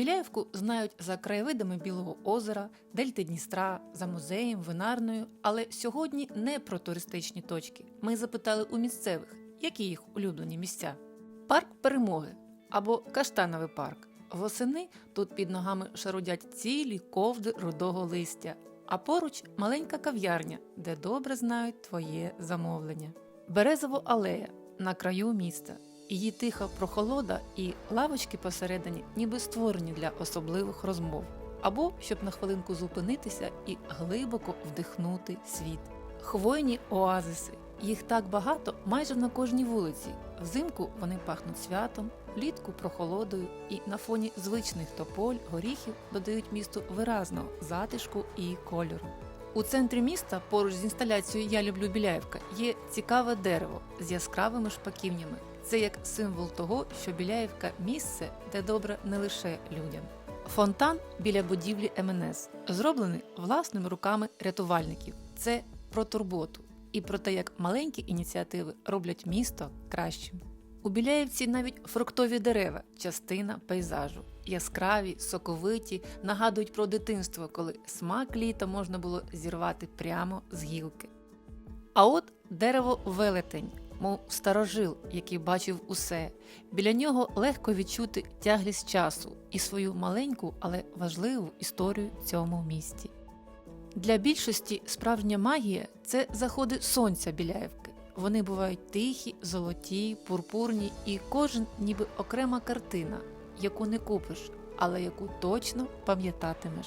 Біляєвку знають за краєвидами Білого озера, Дельти Дністра, за музеєм, винарною, але сьогодні не про туристичні точки. Ми запитали у місцевих, які їх улюблені місця. Парк перемоги або Каштановий парк. Восени тут під ногами шарудять цілі ковдри рудого листя, а поруч маленька кав'ярня, де добре знають твоє замовлення. Березово алея на краю міста. Її тиха прохолода і лавочки посередині ніби створені для особливих розмов, або щоб на хвилинку зупинитися і глибоко вдихнути світ. Хвойні оазиси. Їх так багато майже на кожній вулиці. Взимку вони пахнуть святом, влітку прохолодою, і на фоні звичних тополь, горіхів додають місту виразного затишку і кольору. У центрі міста, поруч з інсталяцією Я люблю Біляєвка, є цікаве дерево з яскравими шпаківнями. Це як символ того, що Біляєвка місце, де добре не лише людям. Фонтан біля будівлі МНС зроблений власними руками рятувальників. Це про турботу і про те, як маленькі ініціативи роблять місто кращим. У Біляєвці навіть фруктові дерева частина пейзажу. Яскраві, соковиті, нагадують про дитинство, коли смак літа можна було зірвати прямо з гілки. А от дерево велетень, мов старожил, який бачив усе. Біля нього легко відчути тяглість часу і свою маленьку, але важливу історію цьому місті. Для більшості справжня магія це заходи сонця Біляєвки. Вони бувають тихі, золоті, пурпурні, і кожен ніби окрема картина, яку не купиш, але яку точно пам'ятатимеш.